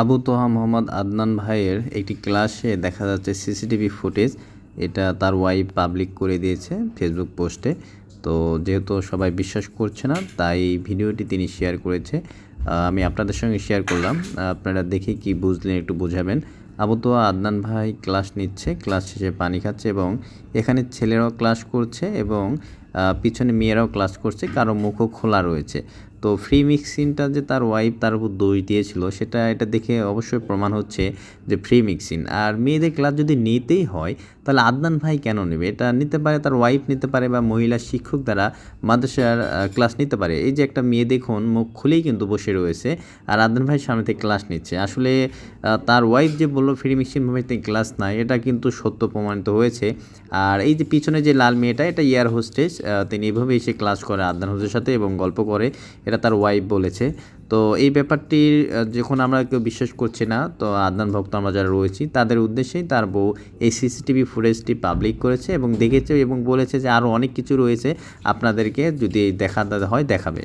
আবু তোহা মোহাম্মদ আদনান ভাইয়ের একটি ক্লাসে দেখা যাচ্ছে সিসিটিভি ফুটেজ। এটা তার ওয়াইফ পাবলিক করে দিয়েছে ফেসবুক পোস্টে। তো যেহেতু সবাই বিশ্বাস করছে না, তাই ভিডিওটি তিনি শেয়ার করেছে। আমি আপনাদের সঙ্গে শেয়ার করলাম। আপনারা দেখে কি বুঝলেন একটু বোঝাবেন। আবু তোহা আদনান ভাই ক্লাস নিচ্ছে ক্লাস শেষে পানি খাচ্ছে এবং এখানে ছেলেরাও ক্লাস করছে এবং পিছনে মেয়েরাও ক্লাস করছে, কারও মুখও খোলা রয়েছে। তো ফ্রি মিক্সিংটা যে তার ওয়াইফ তার উপর দোষ দিয়েছিল, সেটা এটা দেখে অবশ্যই প্রমাণ হচ্ছে যে ফ্রি মিক্সিং আর মেয়েদের ক্লাস যদি নিতেই হয়, তাহলে আদনান ভাই কেন নেবে? এটা নিতে পারে, তার ওয়াইফ নিতে পারে বা মহিলা শিক্ষক দ্বারা মাদ্রাসার ক্লাস নিতে পারে। এই যে একটা মেয়ে দেখুন, মুখ খুলেই কিন্তু বসে রয়েছে। আর আদনান ভাই সামনে থেকে ক্লাস নিচ্ছে। আসলে তার ওয়াইফ যে বলল, ফ্রি মিক্সিং ভাবে ক্লাস নাই। এটা কিন্তু সত্য প্রমাণিত হয়েছে। আর এই যে পিছনে যে লাল মেয়েটা, এটা ইয়ার হোস্টেজ তিনি এইভাবে এসে ক্লাস করে আদনান হোসের সাথে এবং গল্প করে। এটা তার ওয়াইফ বলেছে। তো এই ব্যাপারটির যখন আমরা কেউ বিশ্বাস করছি না, তো আদনান ভক্ত আমরা যারা রয়েছি, তাদের উদ্দেশ্যেই তার বউ এই সিসিটিভি ফুটেজটি পাবলিক করেছে এবং দেখেছে এবং বলেছে যে আরও অনেক কিছু রয়েছে। আপনাদেরকে যদি দেখা হয়, দেখাবে।